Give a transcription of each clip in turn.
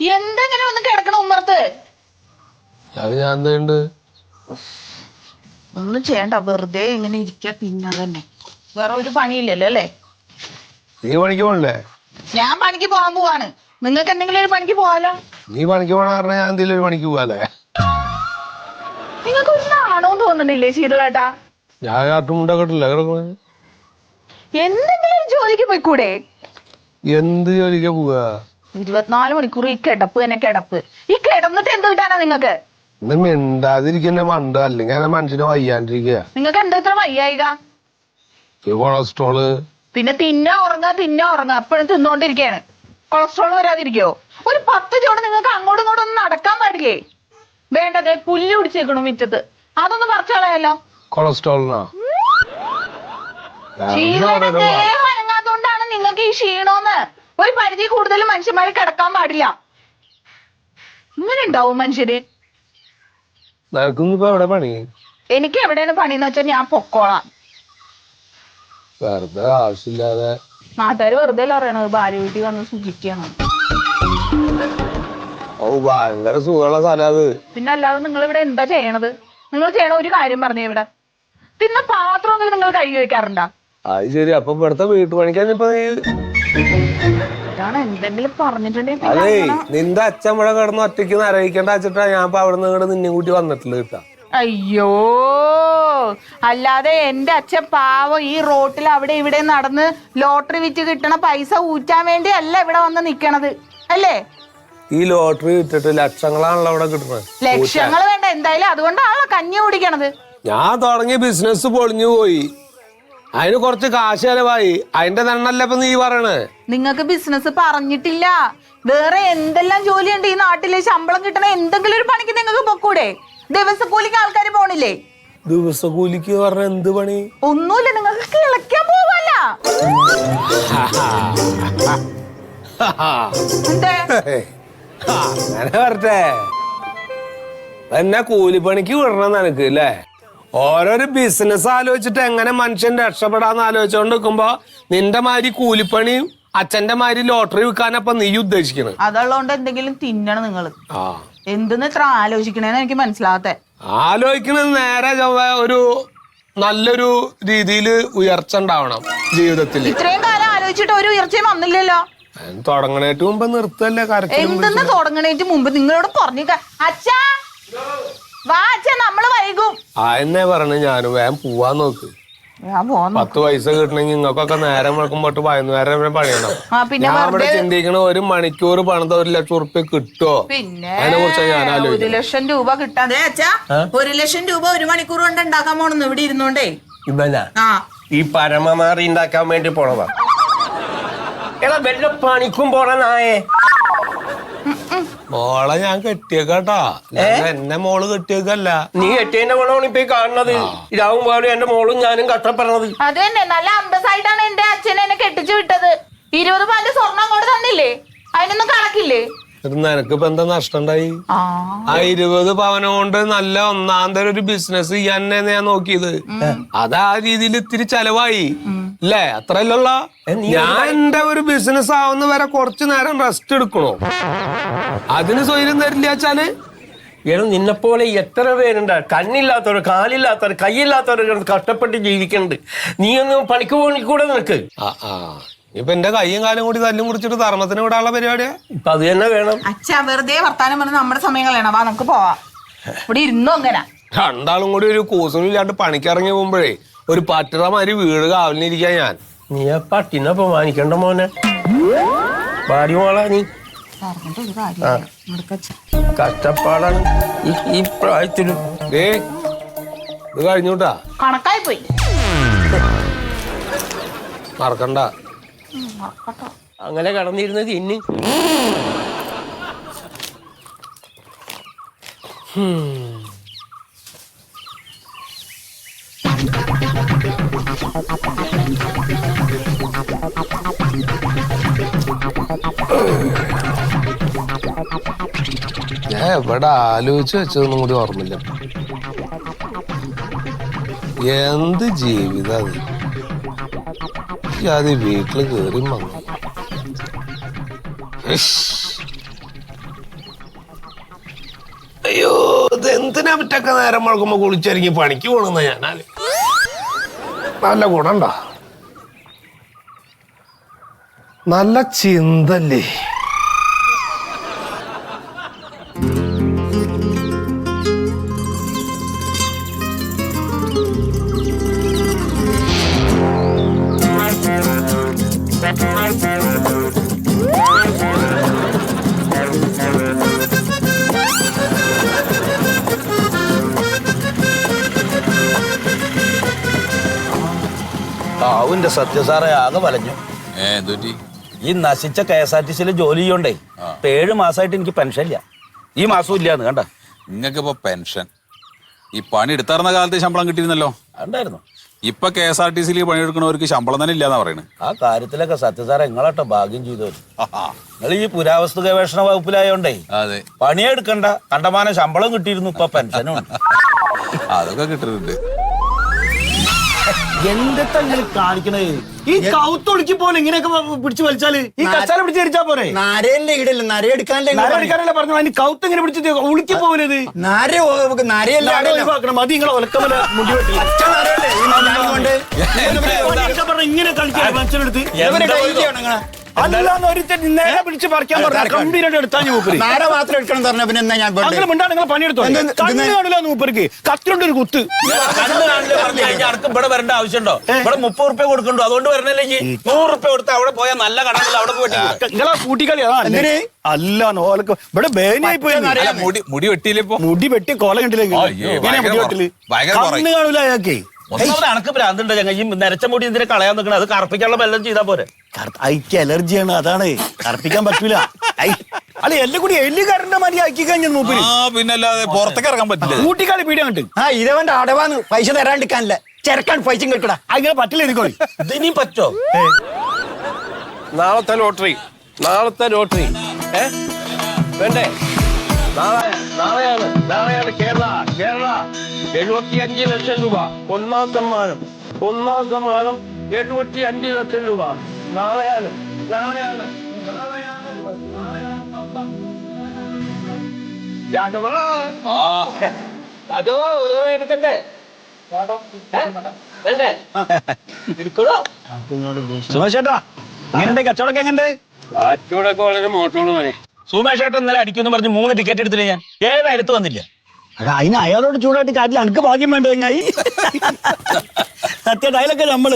എന്തെങ്കിലും ഒന്ന് കിടക്കണ ഉമ്മർത്ത് അത് ഞാൻ എന്തുണ്ട് ഒന്നും ചെയ്യണ്ട വെറുതെ ഇങ്ങനെ ഇരിക്ക പിന്നെ തന്നെ വേറെ ഒരു പണിയില്ലല്ലോ അല്ലേ? നീ പണിക്ക് പോകണ്ടേ ഞാൻ പണിക്ക് പോകാൻ പോവാണ്. നിങ്ങൾക്ക് എന്തെങ്കിലും ഒരു പണിക്ക് പോവാലോ? നീ പണിക്ക് പോകണ പറഞ്ഞാൽ ഞാൻ എന്തെങ്കിലും ഒരു പണിക്ക് പോവാല്ലേ? നിങ്ങൾക്ക് ഒരു നാണോ തോന്നുന്നില്ലേ ശീതളേട്ടാ? ഞാൻ എന്തെങ്കിലും ജോലിക്ക് പോയിക്കൂടെ? എന്ത് ജോലിക്കാ പോവാ? ഇരുപത്തിനാല് മണിക്കൂർ ഈ കിടപ്പ് തന്നെ കിടപ്പ്. ഈ കിടന്നിട്ട് എന്ത് കിട്ടാനാ നിങ്ങൾക്ക് ഇത് മിണ്ടാതിരിക്കുന്ന മണ്ട? അല്ലെങ്കിൽ അങ്ങനെ മനുഷ്യന് വയ്യാണ്ടിരിക്കുക. നിങ്ങൾക്ക് എന്താ ഇത്ര വയ്യായിക? ഈ കൊളസ്ട്രോൾ. പിന്നെ തിന്ന ഉറങ്ങാ തിന്ന ഉറങ്ങാ. അപ്പോഴും തിന്നോണ്ടിരിക്കയാണ്. കൊളസ്ട്രോൾ വരാതിരിക്കോ? ഒരു പത്ത് ചോട് നിങ്ങൾക്ക് അങ്ങോട്ടും ഇങ്ങോട്ടും ഒന്നും നടക്കാൻ പാടില്ലേ? വേണ്ടത് പുല്ല് പിടിച്ചേക്കണു മിറ്റത്ത്. അതൊന്ന് പറിച്ചു കളയാലോ. കൊളസ്ട്രോളിനാ? നിങ്ങൾക്ക് ഈ ക്ഷീണോന്ന്. ഒരു പരിധി കൂടുതൽ മനുഷ്യന്മാര് കിടക്കാൻ പാടില്ല. ഇങ്ങനെ ഉണ്ടാവും മനുഷ്യര് എവിടെ പണി? എനിക്ക് എവിടെയാണ് പണിന്ന് വെച്ചാൽ ഞാൻ പൊക്കോളാം. വെറുതെ ആവശ്യമില്ലാതെ. നാട്ടുകാർ വെറുതെ പറയണത്? ഭാര്യ വീട്ടിൽ വന്ന് സുഖിക്കാണ് ഓ ഭയങ്കര സുഖമുള്ള സ്ഥലം അത്. പിന്നെ അല്ലാതെ നിങ്ങൾ ഇവിടെ എന്താ ചെയ്യണത്? നിങ്ങൾ ചെയ്യണ ഒരു കാര്യം പറഞ്ഞു ഇവിടെ. തിന്ന പാത്രമൊന്നും നിങ്ങൾ കഴുകി വെക്കാറുണ്ടോ? അത് ശരി അപ്പൊ ഇവിടുത്തെ വീട്ടുപണിക്കാൻ ഇപ്പൊ നീ. ഇതാണ് എന്തെങ്കിലും പറഞ്ഞിട്ടുണ്ടെങ്കിൽ പിന്നെ അതേ അങ്ങനെ- നിന്റെ അച്ഛൻ ഇവിടെ കിടന്ന് ഒറ്റയ്ക്ക് നരയിക്കേണ്ട വെച്ചിട്ടാ ഞാൻ ഇപ്പൊ അവിടെ നിന്ന് നിന്നെ കൂട്ടി വന്നിട്ടില്ല കേട്ടാ. അയ്യോ അല്ലാതെ എന്റെ അച്ഛൻ പാവം ഈ റോട്ടിൽ അവിടെ ഇവിടെ നടന്ന് ലോട്ടറി വിറ്റ് കിട്ടണ പൈസ ഊറ്റാൻ വേണ്ടി അല്ല ഇവിടെ വന്ന് നിക്കണത് അല്ലേ? ഈ ലോട്ടറി വിറ്റിട്ട് ലക്ഷങ്ങളാണല്ലോ അവിടെ കിട്ടുന്നത്. ലക്ഷങ്ങൾ വേണ്ട എന്തായാലും അതുകൊണ്ടാണല്ലോ കഞ്ഞി കുടിക്കണത്. ഞാൻ തുടങ്ങിയ ബിസിനസ് പൊളിഞ്ഞു പോയി. അതിന് കുറച്ച് കാശ് ചെലവായി അതിന്റെ തണ്ണല്ല ഇപ്പൊ നീ പറയണേ? നിങ്ങൾക്ക് ബിസിനസ് പറഞ്ഞിട്ടില്ല. വേറെ എന്തെല്ലാം ജോലിയുണ്ട് ഈ നാട്ടിൽ? ശമ്പളം കിട്ടണ എന്തെങ്കിലും ഒരു പണിക്ക് നിങ്ങൾക്ക് പൊക്കൂടെ? ദിവസക്കൂലിക്ക് ആൾക്കാർ പോണില്ലേ? ദിവസക്കൂലിക്ക് പറഞ്ഞ എന്ത് പണി? ഒന്നുമില്ല നിങ്ങൾക്ക് കിളക്കാൻ പോവല്ല. എന്തേ? അങ്ങനെ വരട്ടെ. എന്നെ കൂലിപ്പണിക്ക് വിടണം നിനക്ക് അല്ലേ? ഓരോരോ ബിസിനസ് ആലോചിച്ചിട്ട് എങ്ങനെ മനുഷ്യൻ രക്ഷപ്പെടാന്ന് ആലോചിച്ചോണ്ട് നിൽക്കുമ്പോ നിന്റെ മാതിരി കൂലിപ്പണിയും അച്ഛന്റെ മാതിരി ലോട്ടറി വിൽക്കാനപ്പൊ നീ ഉദ്ദേശിക്കണത് അതുള്ളതുകൊണ്ട് എന്തെങ്കിലും തിന്നണം നിങ്ങൾ ആ. എന്തെന്ന് ഇത്ര ആലോചിക്കണേന്ന് എനിക്ക് മനസ്സിലാവാത്തെ. ആലോചിക്കണത് നേരെ ചൊവ്വേ ഒരു നല്ലൊരു രീതിയിൽ ഉയർച്ച ഉണ്ടാവണം ജീവിതത്തിൽ ഇത്രയും കാലം ആലോചിച്ചിട്ട് ഒരു ഉയർച്ചയും വന്നില്ലല്ലോ. തുടങ്ങണേറ്റ് മുമ്പ് നിർത്തല്ലേ കരച്ചിലും എന്തെന്ന് തുടങ്ങണേറ്റ് മുമ്പ് നിങ്ങളോട് പറഞ്ഞു അച്ഛാ! വാ അച്ഛാ നമ്മൾ വൈകും. ആ എന്നെ പറഞ്ഞു ഞാൻ വേഗം പോവാൻ നോക്ക്. ഞാൻ പോന്നു പത്ത് പൈസ കിട്ടണമെങ്കിൽ നിങ്ങൾക്കൊക്കെ നേരം വെക്കുമ്പോട്ട് വൈകുന്നേരം വരെ പണിയണം. ആ പിന്നെ ഞാൻ ഇവിടെ വെറുതെ ചിന്തിക്കണ ഒരു മണിക്കൂർ പണിത ഒരു ലക്ഷം ഉറുപ്പ്യ കിട്ടുമോ പിന്നെ അതിനെ കുറിച്ച് ഞാൻ ഒരു ആലോചിക്കുന്നത് ലക്ഷം രൂപ കിട്ടാതെ അച്ഛാ ഒരു ലക്ഷം രൂപ ഒരു മണിക്കൂർ കൊണ്ട് ഉണ്ടാക്കാൻ പോണെന്ന് ഇവിടെ ഇരുന്നോണ്ടേ. ഇവനാ ആ. ഈ പരമമാറി ഉണ്ടാക്കാൻ വേണ്ടി പോണതാ. എടാ വല്ല പണിക്കും പോണ നായേ. മോളെ ഞാൻ കെട്ടിയേക്കാട്ടാ. എന്നെ മോൾ കെട്ടിയേക്കല്ല. നീ കെട്ടിയതിന്റെ മോളാണ് ഇപ്പൊ കാണുന്നത്. ഇതാവും പോലെ എന്റെ മോളും ഞാനും കഷ്ടപ്പെടുന്നത്. അത് തന്നെ. നല്ല അമ്പസായിട്ടാണ് എന്റെ അച്ഛൻ എന്നെ കെട്ടിച്ചു വിട്ടത്. ഇരുപത് പവന്റെ സ്വർണം അങ്ങോട്ട് തന്നില്ലേ? അതിനൊന്നും കണക്കില്ലേ? എന്നിട്ട് ഇപ്പൊ എന്താ നഷ്ടം ഉണ്ടായി ആ. ആ ഇരുപത് പവന കൊണ്ട് നല്ല ഒന്നാം തരം ഒരു ബിസിനസ് ചെയ്യാൻ ഞാൻ നോക്കിയത്. അത് ആ രീതിയിൽ ഇത്തിരി ചെലവായി. അല്ലേ അത്രയല്ല ഞാൻ എന്റെ ഒരു ബിസിനസ് ആവുന്ന വരെ കുറച്ചു നേരം റെസ്റ്റ് എടുക്കണോ? അതിന് സ്വൈര്യം തരില്ല വെച്ചാൽ? എടാ നിന്നെപ്പോലെ എത്ര പേരുണ്ട്? കണ്ണില്ലാത്തവർ കാലില്ലാത്തവർ കൈയില്ലാത്തവർ കഷ്ടപ്പെട്ട് ജീവിക്കുന്നുണ്ട് നീ ഒന്ന് പണിക്ക് കൂടെ നിനക്ക്. ആ ആ. ഇപ്പൊ എന്റെ കൈയും കാലും കൂടി തല്ലും കുടിച്ചിട്ട് ധർമ്മത്തിന് വിടാനുള്ള പരിപാടിയാ? ഇപ്പൊ അത് തന്നെ വേണം. അച്ഛാ വെറുതെ വർത്താനം പറഞ്ഞ് നമ്മുടെ സമയം കളയണം. വാ നമുക്ക് പോവാം. ഇവിടെ ഇരുന്നോ അങ്ങനെ? രണ്ടാളും കൂടി ഒരു കൂസലും ഇല്ലാണ്ട് പണിക്കിറങ്ങി പോകുമ്പോഴേ ഒരു പറ്ററ മാതിരി വീട് കാവലിനിരിക്കാൻ ഞാൻ. നീ ആ പട്ടിനെ അപമാനിക്കണ്ട മോനെ. ഭാര്യ മോളാ നീ. പറഞ്ഞിട്ട് ഒരു കാര്യമില്ല ഇവിടുത്തെ അച്ഛൻ. കഷ്ടപ്പാടാണ് ഈ ഈ പ്രായത്തിലും. ഏ ഇത് കഴിഞ്ഞൂട്ടാ. കണക്കായി പോയി മറക്കണ്ട. അങ്ങനെ കടന്നിരുന്നത് ഇന്ന് ഞാൻ എവിടെ ആലോചിച്ച് വെച്ചതൊന്നും കൂടി ഓർമ്മയില്ല. എന്ത് ജീവിതം അത്? വീട്ടിൽ കയറി വന്നു അയ്യോ ഇത് എന്തിനാ പറ്റൊക്കെ നേരം മുഴക്കുമ്പോ കുളിച്ചിറങ്ങി പണിക്ക് പോണെന്ന ഞാനാല്? നല്ല ഗുണണ്ട. നല്ല ചിന്തല്ലേ. ആവുന്റെ സത്യസാറെ ആകെ വലഞ്ഞു. ഏ ഈ നശിച്ച കെ എസ് ആർ ടി സിയിൽ ജോലി ചെയ്യോണ്ടേ? ഇപ്പൊ ഏഴ് മാസമായിട്ട് എനിക്ക് പെൻഷൻ ഇല്ല. ഈ മാസവും ഇല്ലാന്ന് കണ്ട? നിങ്ങൾക്കിപ്പോ പെൻഷൻ ഈ പണി എടുത്തറന്ന കാലത്ത് ശമ്പളം കിട്ടിയിരുന്നല്ലോ? ഉണ്ടായിരുന്നു ഇപ്പൊ കെ എസ് ആർ ടി സിയിൽ പണിയെടുക്കുന്നവർക്ക് ശമ്പളം തന്നെ ഇല്ലാന്നാ പറയുന്നത് ആ കാര്യത്തിലൊക്കെ സത്യസാറെ നിങ്ങളാട്ടോ ഭാഗ്യം ചെയ്തു നിങ്ങൾ ഈ പുരാവസ്തു ഗവേഷണ വകുപ്പിലായോണ്ടേ അതെ. പണിയെടുക്കണ്ട കണ്ടമാനം ശമ്പളം കിട്ടിയിരുന്നു ഇപ്പൊ പെൻഷനും അതൊക്കെ കിട്ടുന്നുണ്ട്. എന്തൊക്കെ ഇങ്ങനെ കാണിക്കണേ? ഈ കൗത്തൊളിക്ക് പോലെ ഇങ്ങനെയൊക്കെ പിടിച്ചു വലിച്ചാൽ ഈ കച്ചാല പിടിച്ച് ധരിച്ചാ പോരെ? നരയല്ലേ ഇടൽ നര എടുക്കാനല്ലേ നര എടുക്കാനല്ലേ പറഞ്ഞു അതിന് കൗത്ത് ഇങ്ങനെ പിടിച്ചിട്ട് ഉളുക്കി പോകരുത് നര നരയല്ലേ നര ഒഴിവാക്കണം. മതി നിങ്ങളെ ഒലക്കമല മുടി വെട്ടി. പണിയൊക്കെ പറഞ്ഞ് ഇങ്ങനെ കളിക്കാൻ മനുഷ്യനെടുത്ത്. അല്ലാന്ന് ഒരുത്തൻ നേരെ പിടിച്ച് പറിക്കാൻ പറഞ്ഞ കമ്പീരുടെ എടുത്താൽ മൂപ്പര് നാര മാത്രം എടുക്കണം പറഞ്ഞ പിന്നെ എന്നാ ഞാൻ അങ്ങനെ വേണ്ടത്? മിണ്ടാ നിങ്ങൾ പണിയെടുത്തോ എന്ത് എന്ത് കണ്ണ് കാണില്ല മൂപ്പർക്ക് കത്തിലുണ്ട് ഒരു കുത്ത്. കണ്ണ് കാണില്ല പറഞ്ഞു? കഴിഞ്ഞാൽ ആർക്കും ഇവിടെ വരേണ്ട ആവശ്യമുണ്ടോ? ഇവിടെ മുപ്പത് റുപ്യ കൊടുക്കണ്ടോ? അതുകൊണ്ട് വരണല്ലേ ഈ നൂറ് റുപ്യ കൊടുത്ത് അവിടെ പോയാൽ നല്ല കടകളിൽ അവിടെ പോയിട്ട് നിങ്ങളെ കൂട്ടിക്കളി അതാ എന്തിന്? അല്ല നോലക്ക് ഇവിടെ ബേനായി പോയി അല്ല, മുടി വെട്ടിയില്ലേ മുടി വെട്ടി കോല കണ്ടില്ല കണ്ണ്. അയാൾക്ക്. ഒന്നാമത് അണക്ക് ഭ്രാന്തുണ്ട് ചങ്ങ ഈ നരച്ച മുടി എന്തിനാ കളയാൻ നിൽക്കണം അത് കറപ്പിക്കാനുള്ള ബെല്ലം ചെയ്താൽ പോരെ. അയക്ക് അലർജിയാണ് അതാണ്. കറുപ്പിക്കാൻ പറ്റൂല. ഐ, അല്ല എല്ലാം കൂടി എല്ലുകാരന്റെ മതി അയക്കി കഴിഞ്ഞ മൂപ്പര് ആ പിന്നല്ലാതെ പുറത്തേക്ക് ഇറങ്ങാൻ പറ്റില്ല. കൂട്ടിക്കാളി പീടിയ കണ്ട് ആ ഇതവന്റെ അടവാന്ന് പൈസ തരാണ്ടിരിക്കാനല്ലേ ചെറുക്കാൻ പൈസ കേൾക്കടാ അങ്ങനെ പറ്റില്ല ഇരിക്കോളി ഇതിനിയും പറ്റോ? നാളത്തെ ലോട്ടറി. നാളത്തെ ലോട്ടറി. ഏ? വേണ്ടേ? നാളെ നാളെയാണ് നാളെയാണ് കേരള കേരള. എഴുപത്തി അഞ്ച് ലക്ഷം രൂപ. ഒന്നാം സമ്മാനം ഒന്നാം സമ്മാനം എഴുപത്തി അഞ്ച് ലക്ഷം രൂപ. നാളെയാണ് നാളെയാണ് അതോ എടുക്കണ്ടേ സുമേഷേട്ടാ എങ്ങനെ കച്ചവടം എങ്ങനെ അച്ചൂടൊക്കെ വളരെ മോശമാണ് സുമേഷേട്ടൻ ഇന്നലെ അടിക്കുമെന്ന് പറഞ്ഞ് മൂന്ന് ടിക്കറ്റ് എടുത്തില്ല ഞാൻ? ഏഴായിരത്ത് വന്നില്ല. അതിന് അയാളോട് ചൂടായിട്ട് കാര്യമില്ല എനിക്ക് ഭാഗ്യം വേണ്ട കഴിഞ്ഞായി സത്യം അതിലൊക്കെ നമ്മൾ.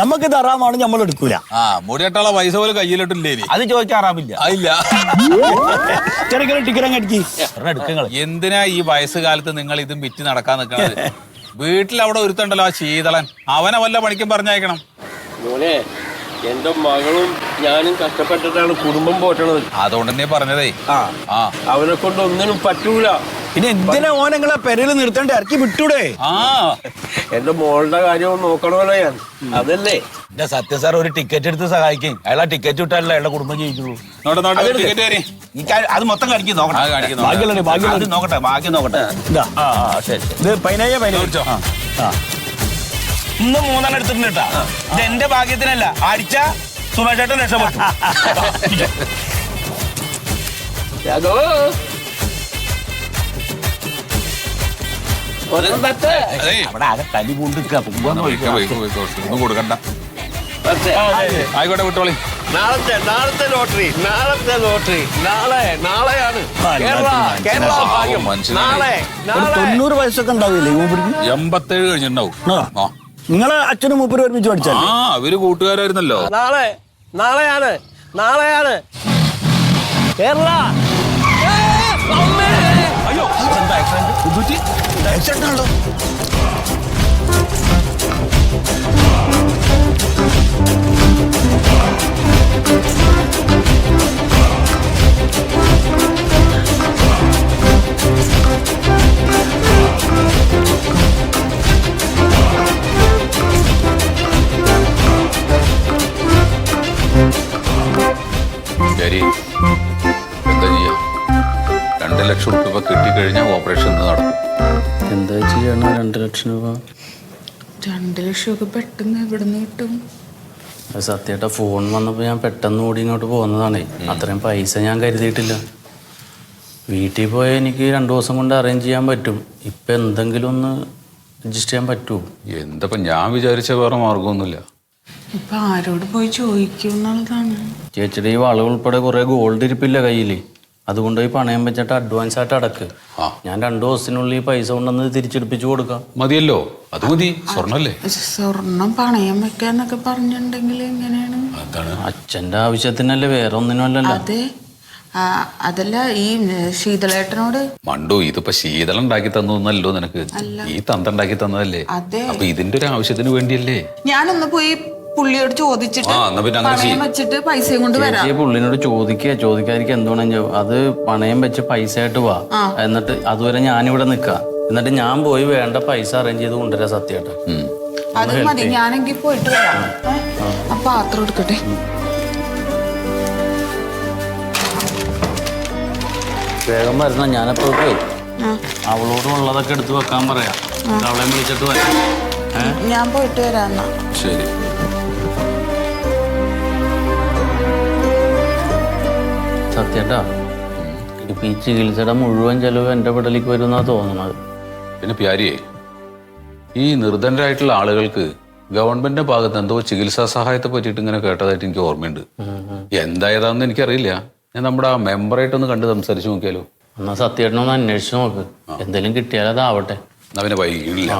നമ്മക്ക് തറാമാണ് നമ്മൾ എടുക്കൂല. ആ മുടി പൈസ പോലും കയ്യിലിട്ടില്ലേ അത് ചോദിക്കാറാമില്ല അതില്ല ചെറിയ ടിക്കറ്റ് അങ്ങ് അടിക്കി. എന്തിനാ ഈ വയസ്സുകാലത്ത് നിങ്ങൾ ഇതും വിറ്റ് നടക്കാൻ നിൽക്കുന്നത് വീട്ടിൽ അവിടെ ഒരുത്തണ്ടല്ലോ ആ ശീതളൻ. അവനെ വല്ല പണിക്കും പറഞ്ഞയക്കണം. എന്റെ മകളും ഞാനും കഷ്ടപ്പെട്ടിട്ടാണ് കുടുംബം പോറ്റണത്. അതുകൊണ്ട് തന്നെ പറഞ്ഞതേ. ആ. ആ. അവനെ കൊണ്ട് ഒന്നിനും പറ്റൂല. പിന്നെ എന്തിനാ ഓനങ്ങളെ പെരയിൽ നിർത്തേണ്ട ഇറക്കി വിട്ടൂടെ? ആ. എന്റെ മോളുടെ കാര്യം നോക്കണമല്ലോ ഞാൻ. അതല്ലേ? എന്റെ സത്യ സാർ ഒരു ടിക്കറ്റ് എടുത്ത് സഹായിക്കും. അയാൾ ആ ടിക്കറ്റ് വിട്ടാലല്ല അയാളുടെ കുടുംബം ജീവിക്കുള്ളൂ. നോട്ടെ നോട്ടെ ടിക്കറ്റ് തരി അത് മൊത്തം കാണിക്കും ആ നോക്കട്ടെ. അത് നോക്കട്ടെ ബാക്കി നോക്കട്ടെ. ഇതാ ആ ആ ശരി ശരി. ഇത് പതിനയ്യ പതിനഞ്ചോ ഇന്ന് മൂന്നെണ്ണം എടുത്തിട്ടുണ്ട് കേട്ടാ. ഇത് എന്റെ ഭാഗ്യത്തിനല്ല. അടിച്ച സുമേഷേട്ടൻ രക്ഷപ്പെട്ടു. അവിടെ ആകെ തലി കൊടുക്കണ്ട. ആയിക്കോട്ടെ വിട്ടോളി നാളത്തെ നാളത്തെ ലോട്ടറി നാളത്തെ ലോട്ടറി. നാളെ നാളെയാണ്. കേരള കേരള ഭാഗ്യം. നാളെ തൊണ്ണൂറ് വയസ്സൊക്കെ ഉണ്ടാവില്ലേ എൺപത്തേഴ് കഴിഞ്ഞിട്ടുണ്ടാവും. നിങ്ങളെ അച്ഛനും മൂപ്പരും ഒരുമിച്ച് പഠിച്ചാൽ ആ അവർ കൂട്ടുകാരായിരുന്നല്ലോ. നാളെ നാളെയാണ് നാളെയാണ്. കേരള. അയ്യോ ശരി എന്താ രണ്ട് ലക്ഷം രൂപ. രണ്ട് ലക്ഷമൊക്കെ പെട്ടെന്ന് എവിടെ നിന്ന് കിട്ടും? അത് സത്യമായിട്ട് ഫോൺ വന്നപ്പോൾ ഞാൻ പെട്ടെന്ന് ഓടി ഇങ്ങോട്ട് പോകുന്നതാണേ. അത്രയും പൈസ ഞാൻ കരുതിയിട്ടില്ല. വീട്ടിൽ പോയാൽ എനിക്ക് രണ്ടു ദിവസം കൊണ്ട് അറേഞ്ച് ചെയ്യാൻ പറ്റും. ഇപ്പം എന്തെങ്കിലും ഒന്ന് അഡ്ജസ്റ്റ് ചെയ്യാൻ പറ്റുമോ എന്തപ്പോ ഞാൻ വിചാരിച്ച വേറെ മാർഗമൊന്നുമില്ല ഇപ്പൊ ആരോട് പോയി ചോദിക്കും എന്നുള്ളതാണ്. ചേച്ചിയുടെ ഈ വളവുൾപ്പെടെ കുറേ ഗോൾഡ് ഇരിപ്പില്ല കയ്യിൽ അതുകൊണ്ട് ഈ പണയം വെച്ചിട്ട് അഡ്വാൻസ് ആയിട്ട് അടക്ക്. ആ. ഞാൻ രണ്ടു ദിവസത്തിനുള്ളിൽ ഈ പൈസ കൊണ്ടുവന്ന് തിരിച്ചെടുപ്പിച്ചു കൊടുക്കാം. മതിയല്ലോ. അത് മതി. സ്വർണല്ലേ? സ്വർണം പണയം വെക്കാന്നൊക്കെ പറഞ്ഞിട്ടുണ്ടെങ്കിൽ എങ്ങനെയാണ്? അതാണ്. അച്ഛന്റെ ആവശ്യത്തിനല്ലേ വേറെ ഒന്നിനും അല്ലല്ലോ അതെ. ആ, അതല്ല ഈ ശീതളേട്ടനോട്? മണ്ടു ഇതിപ്പോ ശീതളം ഉണ്ടാക്കി തന്നല്ലോ നിനക്ക് ഈ തന്ത ഉണ്ടാക്കി തന്നതല്ലേ. അതെ. അപ്പൊ ഇതിന്റെ ഒരു ആവശ്യത്തിന് വേണ്ടിയല്ലേ? ഞാനൊന്ന് പോയി പുള്ളിയോട് ചോദിച്ചിട്ട് ആ, എന്നാ പിന്നെ അങ്ങനെ പണയം ചെയ്യ്. വെച്ചിട്ട് പൈസയും കൊണ്ട് വരാം. ചേച്ചി പുള്ളിനോട് ചോദിക്കുക ചോദിക്കാതിരിക്കുക അത് പണയം വെച്ച് പൈസ ആയിട്ട് വാ. എന്നിട്ട് അതുവരെ ഞാനിവിടെ നിൽക്കാം എന്നിട്ട് ഞാൻ പോയി വേണ്ട പൈസ അറേഞ്ച് ചെയ്ത് കൊണ്ടുവരാം സത്യമായിട്ട് ഉം. അത് മതി ഞാനെങ്കിൽ പോയിട്ട് വരാം. ഏ? ആ പാത്രം എടുക്കട്ടെ. വേഗം വരണം ഞാനപ്പോൾ പോയി. അവളോട് ഉള്ളതൊക്കെ എടുത്ത് വെക്കാൻ പറയാം. എന്നിട്ട് അവളെ വിളിച്ചിട്ട് വരാം. ഞാൻ പോയിട്ട് വരാം എന്നാ. ശരി. സത്യട്ടാ ഇപ്പൊ ഈ ചികിത്സയുടെ മുഴുവൻ ചെലവ് എന്റെ പെടലേക്ക് വരുമെന്നാ തോന്നുന്നത്. പിന്നെ പ്യാരിയെ ഈ നിർധനരായിട്ടുള്ള ആളുകൾക്ക് ഗവൺമെന്റിന്റെ ഭാഗത്ത് എന്തോ ചികിത്സാ സഹായത്തെ പറ്റിയിട്ട് ഇങ്ങനെ കേട്ടതായിട്ട് എനിക്ക് ഓർമ്മയുണ്ട്. എന്തായതാന്ന് എനിക്കറിയില്ല. ഞാൻ നമ്മുടെ ആ മെമ്പറായിട്ടൊന്ന് കണ്ട് സംസാരിച്ചു നോക്കിയാലോ? എന്നാ സത്യേട്ടനൊന്ന് അന്വേഷിച്ച് നോക്ക്. എന്തെങ്കിലും കിട്ടിയാലതാവട്ടെ അവനെ വൈകില്ല